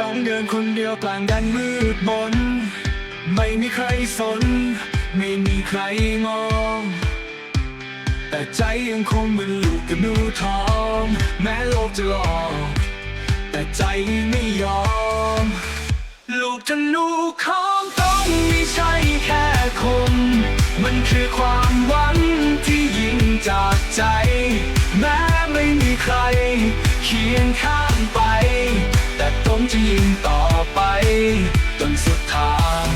ต้องเดินคนเดียวกลางแดนมืดมนไม่มีใครสน ไม่มีใครมอง แต่ใจยังคงเหมือนลูกกับนูทอง แม้โลกจะหลอกแต่ใจไม่ยอม ลูกธนูของต้องไม่ใช่แค่คมมันคือความหวังที่ยิ่งจากใจ แม้ไม่มีใครเคียงข้าง ยิงต่อไป จนสุดทาง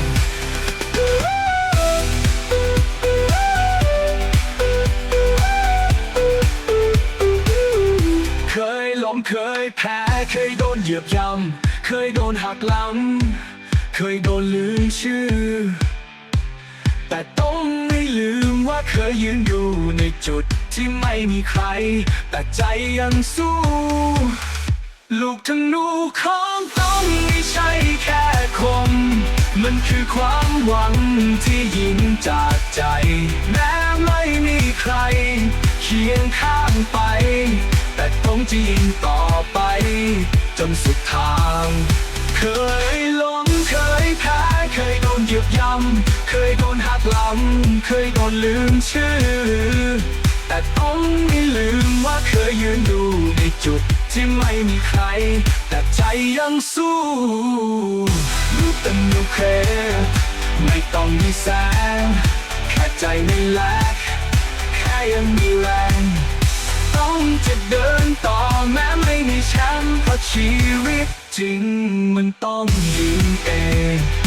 เคยล้มเคยแพ้ เคยโดนเหยียบย่ำเคยโดนหักหลัง เคยโดนลืมชื่อ แต่ต้องไม่ลืมว่าเคยยืนอยู่ในจุดที่ไม่มีใคร แต่ใจยังสู้ ลูกธนูของต้อ คือความหวังที่ยิ่งจากใจ แม้ไม่มีใคร เคียงข้างไป แต่ต้องจะยิงต่อไป จนสุดทาง เคยล้มเคยแพ้ เคยโดนเหยียบย่ำเคยโดนหักหลัง เคยโดนลืมชื่อ แต่ต้องไม่ลืมว่าเคยยืนดูในจุดที่ไม่มีใคร แต่ใจยังสู้ นไม่ต้องมีแสงแค่ใจไม่แลกแค่ยังมีแรงต้องจะเดินต่อแม้ไม่มีแชมป์เพราะชีวิตจริงมันต้องยืนเอง